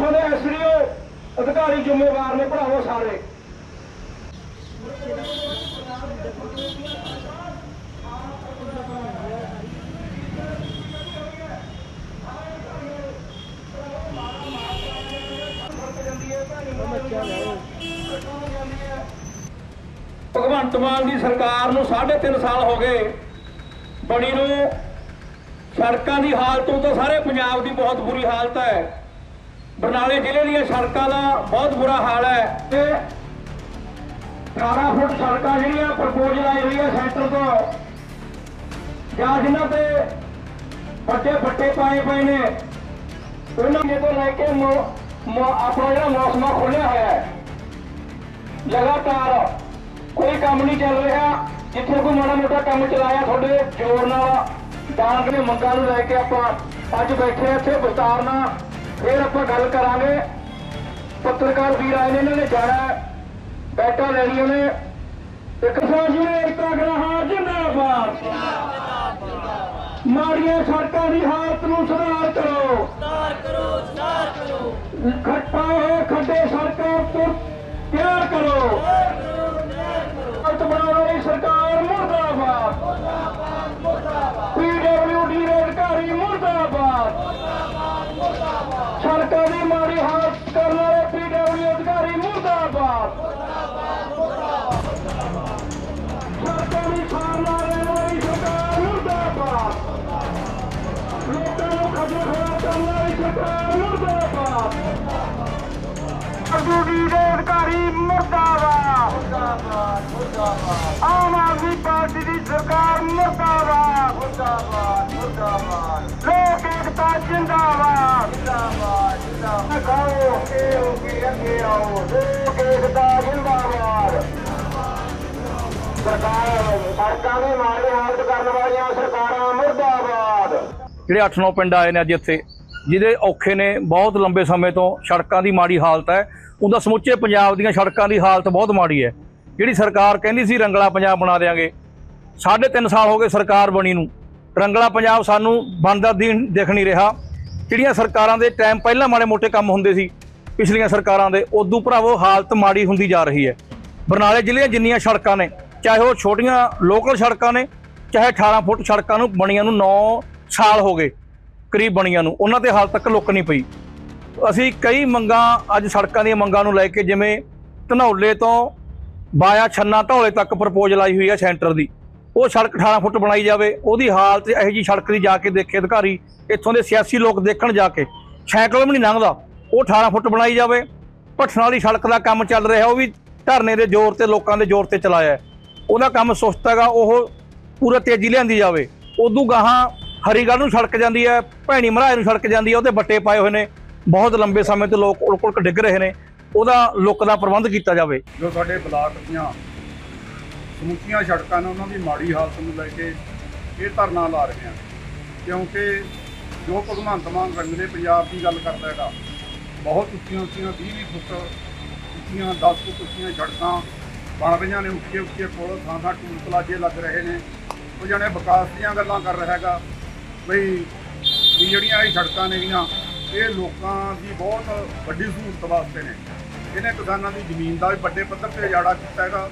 ਇੱਥੋਂ ਦੇ ਐਸਡੀਓ, ਅਧਿਕਾਰੀ ਜ਼ਿੰਮੇਵਾਰ ਨੇ, ਭਰਾਵੋ ਸਾਰੇ। ਭਗਵੰਤ ਮਾਨ ਦੀ ਸਰਕਾਰ ਨੂੰ 3.5 ਸਾਲ ਹੋ ਗਏ। ਬਣੀ ਨੂੰ ਸੜਕਾਂ ਦੀ ਹਾਲਤ ਤੋਂ ਤਾਂ ਸਾਰੇ ਪੰਜਾਬ ਦੀ ਬਹੁਤ ਬੁਰੀ ਹਾਲਤ ਹੈ। ਬਰਨਾਲੇ ਜ਼ਿਲ੍ਹੇ ਦੀਆਂ ਸੜਕਾਂ ਦਾ ਬਹੁਤ ਬੁਰਾ ਹਾਲ ਹੈ। ਤੇ 18 ਫੁੱਟ ਸੜਕਾਂ ਜਿਹੜੀਆਂ ਪ੍ਰਪੋਜ਼ਲ ਆਈ ਹੋਈ ਹੈ ਸੈਂਟਰ ਤੋਂ। ਜਾਂ ਜਿਨ੍ਹਾਂ ਤੇ ਵੱਡੇ ਫੱਟੇ ਪਾਏ ਪਏ ਨੇ, ਉਹਨਾਂ ਨੇ ਤੋਂ ਲੈ ਕੇ ਆਪਣਾ ਜਿਹੜਾ ਮੌਸਮਾ ਖੋਲਿਆ ਹੋਇਆ ਹੈ। ਲਗਾਤਾਰ ਕੋਈ ਕੰਮ ਨਹੀਂ ਚੱਲ ਰਿਹਾ, ਜਿੱਥੇ ਕੋਈ ਮਾੜਾ ਮੋਟਾ ਕੰਮ ਚਲਾਇਆ ਤੁਹਾਡੇ ਜ਼ੋਰ ਨਾਲ ਡਾਂਗ ਨੇ ਮੰਗਾਂ ਨੂੰ ਲੈ ਕੇ ਆਪਾਂ ਅੱਜ ਬੈਠੇ ਇੱਥੇ, ਵਿਸਤਾਰ ਨਾਲ। ਫਿਰ ਆਪਾਂ ਗੱਲ ਕਰਾਂਗੇ। ਪੱਤਰਕਾਰ ਵੀਰ ਆਏ ਨੇ, ਇਹਨਾਂ ਨੇ ਜਾਣਾ ਹੈ। ਬੈਠਾ ਲੈਣੀਆਂ ਨੇ। ਇੱਕ ਸਾਜੀ ਨੇ, ਇੱਕ ਗ੍ਰਹਾਂ ਜਿੰਦਾਬਾਦ। ਮਾੜੀਆਂ ਸੜਕਾਂ ਦੀ ਹਾਲਤ ਨੂੰ ਸੁਧਾਰ ਕਰੋ। ਮੁਰਦਾਬਾਦ ਪੀਡਬਲਯੂਡੀ ਦੇ ਅਧਿਕਾਰੀ ਮੁਰਦਾਬਾਦ। ਮੁਰਦਾਬਾਦ ਮੁਰਦਾਬਾਦ ਆਮ ਆਦਮੀ ਪਾਰਟੀ ਦੀ ਸਰਕਾਰ ਮੁਰਦਾਬਾਦ। ਮੁਰਦਾਬਾਦ ਮੁਰਦਾਬਾਦ ਲੋਕ ਏਕਤਾ ਜਿੰਦਾਬਾਦ। ਜਿੰਦਾਬਾਦ ਜਿੰਦਾਬਾਦ ਖਾਓ ਕੇ ਹੋ ਅੱਗੇ ਆਓ ਲੋਕ ਏਕਤਾ ਜਿੰਦਾਬਾਦ। ਸਰਕਾਰ ਸੜਕਾਂ ਦੀ ਮਾੜੀ ਹਾਲਤ ਕਰਨ ਵਾਲੀਆਂ ਸਰਕਾਰਾਂ ਮੁਰਦਾਬਾਦ। ਜਿਹੜੇ 8-9 ਪਿੰਡ ਆਏ ਨੇ ਅੱਜ ਇੱਥੇ ਜਿਹਦੇ ਔਖੇ ਨੇ ਬਹੁਤ ਲੰਬੇ ਸਮੇਂ ਤੋਂ ਸੜਕਾਂ ਦੀ ਮਾੜੀ ਹਾਲਤ ਹੈ। ਉਹਦਾ ਸਮੁੱਚੇ ਪੰਜਾਬ ਦੀਆਂ ਸੜਕਾਂ ਦੀ ਹਾਲਤ ਬਹੁਤ ਮਾੜੀ ਹੈ। ਜਿਹੜੀ ਸਰਕਾਰ ਕਹਿੰਦੀ ਸੀ, ਰੰਗਲਾ ਪੰਜਾਬ ਬਣਾ ਦੇਾਂਗੇ ਸਾਢੇ ਤਿੰਨ ਸਾਲ ਹੋ ਗਏ ਸਰਕਾਰ ਬਣੀ ਨੂੰ। ਰੰਗਲਾ ਪੰਜਾਬ ਸਾਨੂੰ ਬਣਦਾ ਦੀਨ ਦਿਖ ਨਹੀਂ ਰਿਹਾ। ਜਿਹੜੀਆਂ ਸਰਕਾਰਾਂ ਦੇ ਟਾਈਮ ਪਹਿਲਾਂ ਮਾੜੇ ਮੋਟੇ ਕੰਮ ਹੁੰਦੇ ਸੀ, ਪਿਛਲੀਆਂ ਸਰਕਾਰਾਂ ਦੇ, ਉਦੋਂ ਭਰਾਵੋ ਹਾਲਤ ਮਾੜੀ ਹੁੰਦੀ ਜਾ ਰਹੀ ਹੈ। ਬਰਨਾਲੇ ਜ਼ਿਲ੍ਹੇ ਦੀਆਂ ਜਿੰਨੀਆਂ ਸੜਕਾਂ ਨੇ, ਚਾਹੇ ਉਹ ਛੋਟੀਆਂ ਲੋਕਲ ਸੜਕਾਂ ਨੇ, ਚਾਹੇ 18 ਫੁੱਟ ਸੜਕਾਂ ਨੂੰ ਬਣੀਆਂ ਨੂੰ 9 ਸਾਲ ਹੋ ਗਏ। ਕਰੀਬ ਬਣੀਆਂ ਨੂੰ, ਉਹਨਾਂ ਤੇ ਹਾਲ ਤੱਕ ਲੁੱਕ ਨਹੀਂ ਪਈ। ਅਸੀਂ ਕਈ ਮੰਗਾਂ ਅੱਜ ਸੜਕਾਂ ਦੀਆਂ ਮੰਗਾਂ ਨੂੰ ਲੈ ਕੇ ਜਿਵੇਂ ਧਨੌਲੇ ਤੋਂ ਬਾਇਆ ਛੰਨਾ ਢੌਲੇ ਤੱਕ ਪ੍ਰਪੋਜ਼ਲ ਆਈ ਹੋਈ ਹੈ ਸੈਂਟਰ ਦੀ। ਉਹ ਸੜਕ 18 ਫੁੱਟ ਬਣਾਈ ਜਾਵੇ, ਉਹਦੀ ਹਾਲਤ ਇਹੋ ਜੀ ਸੜਕ ਦੀ ਜਾ ਕੇ ਦੇਖੇ ਅਧਿਕਾਰੀ, ਇੱਥੋਂ ਦੇ ਸਿਆਸੀ ਲੋਕ ਦੇਖਣ ਜਾ ਕੇ, ਸਾਈਕਲ ਵੀ ਨਹੀਂ ਲੰਘਦਾ, ਉਹ 18 ਫੁੱਟ ਬਣਾਈ ਜਾਵੇ। ਭੱਠਣ ਵਾਲੀ ਸੜਕ ਦਾ ਕੰਮ ਚੱਲ ਰਿਹਾ, ਉਹ ਵੀ ਧਰਨੇ ਦੇ ਜ਼ੋਰ ਤੇ, ਲੋਕਾਂ ਦੇ ਜ਼ੋਰ ਤੇ ਚਲਾਇਆ। ਉਹਦਾ ਕੰਮ ਸੁਸਤ ਹੈਗਾ, ਉਹ ਪੂਰਾ ਤੇਜ਼ੀ ਲਿਆਂਦੀ ਜਾਵੇ। ਉਦੋਂ ਗਾਹਾਂ ਹਰੀਗੜ੍ਹ ਨੂੰ ਸੜਕ ਜਾਂਦੀ ਹੈ, ਭੈਣੀ ਮਰਾਏ ਨੂੰ ਸੜਕ ਜਾਂਦੀ ਹੈ, ਉਹਦੇ ਬੱਟੇ ਪਾਏ ਹੋਏ ਨੇ। ਬਹੁਤ ਲੰਬੇ ਸਮੇਂ ਤੋਂ ਲੋਕ ਉਲਕ ਉਲਕ ਡਿੱਗ ਰਹੇ ਨੇ। ਉਹਦਾ ਲੁੱਕ ਦਾ ਪ੍ਰਬੰਧ ਕੀਤਾ ਜਾਵੇ। ਜੋ ਸਾਡੇ ਬਲਾਕ ਦੀਆਂ ਸਮੁੱਚੀਆਂ ਸੜਕਾਂ ਨੇ, ਉਹਨਾਂ ਦੀ ਮਾੜੀ ਹਾਲਤ ਨੂੰ ਲੈ ਕੇ ਇਹ ਧਰਨਾ ਲਾ ਰਹੇ ਹਾਂ ਕਿਉਂਕਿ ਜੋ ਭਗਵੰਤ ਮਾਨ ਰੰਗਲੇ ਪੰਜਾਬ ਦੀ ਗੱਲ ਕਰਦਾ ਹੈਗਾ, ਬਹੁਤ ਉੱਚੀਆਂ ਉੱਚੀਆਂ 20 ਵੀਹ ਫੁੱਟ ਉੱਚੀਆਂ 10 ਫੁੱਟ ਉੱਚੀਆਂ ਸੜਕਾਂ ਬਣ ਰਹੀਆਂ ਨੇ, ਉੱਚੇ ਉੱਚੇ ਕੋਲ ਥਾਂ ਥਾਂ ਟੂਲ ਪਲਾਜੇ ਲੱਗ ਰਹੇ ਨੇ। ਉਹ ਜਾਣੇ ਵਿਕਾਸ ਦੀਆਂ ਗੱਲਾਂ ਕਰ ਰਿਹਾ ਹੈਗਾ। ਬਈ, ਵੀ ਜਿਹੜੀਆਂ ਇਹ ਸੜਕਾਂ ਨੇਗੀਆਂ, ਇਹ ਲੋਕਾਂ ਦੀ ਬਹੁਤ ਵੱਡੀ ਸਹੂਲਤ ਵਾਸਤੇ ਨੇ। ਇਹਨੇ ਕਿਸਾਨਾਂ ਦੀ ਜ਼ਮੀਨ ਦਾ ਵੀ ਵੱਡੇ ਪੱਧਰ ਤੇ ਉਜਾੜਾ ਕੀਤਾ ਹੈਗਾ।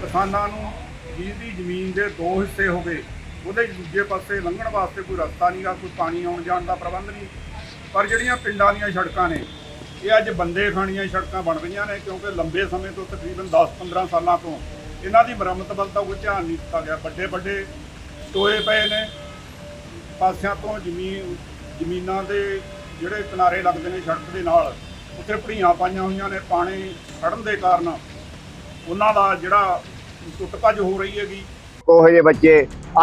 ਕਿਸਾਨਾਂ ਨੂੰ ਜਿਹਦੀ ਜ਼ਮੀਨ ਦੇ ਦੋ ਹਿੱਸੇ ਹੋ ਗਏ। ਉਹਦੇ ਦੂਜੇ ਪਾਸੇ ਲੰਘਣ ਵਾਸਤੇ ਕੋਈ ਰਸਤਾ ਨਹੀਂਗਾ ਕੋਈ ਪਾਣੀ ਆਉਣ ਜਾਣ ਦਾ ਪ੍ਰਬੰਧ ਨਹੀਂ। ਪਰ ਜਿਹੜੀਆਂ ਪਿੰਡਾਂ ਦੀਆਂ ਸੜਕਾਂ ਨੇ, ਇਹ ਅੱਜ ਬੰਦੇ ਖਾਣੀਆਂ ਸੜਕਾਂ ਬਣ ਰਹੀਆਂ ਨੇ, ਕਿਉਂਕਿ ਲੰਬੇ ਸਮੇਂ ਤੋਂ ਤਕਰੀਬਨ 10-15 ਸਾਲਾਂ ਤੋਂ ਇਹਨਾਂ ਦੀ ਮੁਰੰਮਤ ਵੱਲ ਤਾਂ ਕੋਈ ਧਿਆਨ ਨਹੀਂ ਦਿੱਤਾ ਗਿਆ। ਵੱਡੇ ਵੱਡੇ ਟੋਏ ਪਏ ਨੇ ਪਾਸਿਆਂ ਤੋਂ ਜ਼ਮੀਨ, ਜ਼ਮੀਨਾਂ ਦੇ ਜਿਹੜੇ ਕਿਨਾਰੇ ਲੱਗਦੇ ਨੇ ਸੜਕ ਦੇ ਨਾਲ, ਉੱਥੇ ਭੜੀਆਂ ਪਾਈਆਂ ਹੋਈਆਂ ਨੇ, ਪਾਣੀ ਖੜਨ ਦੇ ਕਾਰਨ। ਉਹਨਾਂ ਦਾ ਜਿਹੜਾ ਟੁੱਟ ਭੱਜ ਹੋ ਰਹੀ ਹੈਗੀ। ਕੋਹੇ ਜਿਹੇ ਬੱਚੇ,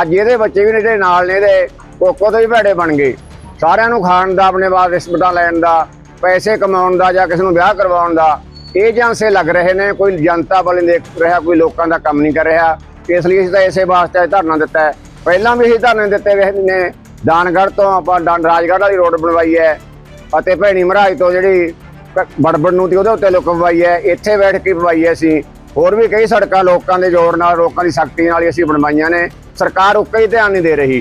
ਅੱਜ ਇਹਦੇ ਬੱਚੇ ਵੀ ਨੇ ਜਿਹੜੇ ਨਾਲ ਨੇ ਇਹਦੇ ਕੋਕੋ ਤੋਂ ਵੀ ਭੈੜੇ ਬਣ ਗਏ। ਸਾਰਿਆਂ ਨੂੰ ਖਾਣ ਦਾ, ਆਪਣੇ ਬਾਅਦ ਰਿਸ਼ਵਤਾਂ ਲੈਣ ਦਾ, ਪੈਸੇ ਕਮਾਉਣ ਦਾ ਜਾਂ ਕਿਸੇ ਨੂੰ ਵਿਆਹ ਕਰਵਾਉਣ ਦਾ, ਇਹ ਜਾਂਸੇ ਲੱਗ ਰਹੇ ਨੇ, ਕੋਈ ਜਨਤਾ ਵੱਲ ਦੇਖ ਰਿਹਾ, ਕੋਈ ਲੋਕਾਂ ਦਾ ਕੰਮ ਨਹੀਂ ਕਰ ਰਿਹਾ। ਇਸ ਲਈ ਅਸੀਂ ਤਾਂ ਇਸੇ ਵਾਸਤੇ ਧਰਨਾ ਦਿੱਤਾ ਹੈ। ਪਹਿਲਾਂ ਵੀ ਅਸੀਂ ਧਰਨੇ ਦਿੱਤੇ ਹੋਏ ਨੇ ਦਾਨਗੜ੍ਹ ਤੋਂ ਆਪਾਂ ਡਾਂ- ਰਾਜਗੜ੍ਹ ਵਾਲੀ ਰੋਡ ਬਣਵਾਈ ਹੈ ਅਤੇ ਭੈਣੀ ਮਹਾਰਾਜ ਤੋਂ ਜਿਹੜੀ ਕ- ਬੜਬੜ ਨੂੰ ਤੇ ਉਹਦੇ ਉੱਤੇ ਲੁੱਕ ਪਵਾਈ ਹੈ, ਇੱਥੇ ਬੈਠ ਕੇ ਪਵਾਈ ਹੈ ਅਸੀਂ। ਹੋਰ ਵੀ ਕਈ ਸੜਕਾਂ ਲੋਕਾਂ ਦੇ ਜ਼ੋਰ ਨਾਲ, ਲੋਕਾਂ ਦੀ ਸ਼ਕਤੀ ਨਾਲ ਹੀ ਅਸੀਂ ਬਣਵਾਈਆਂ ਨੇ। ਸਰਕਾਰ ਉੱਕੇ ਹੀ ਧਿਆਨ ਨਹੀਂ ਦੇ ਰਹੀ।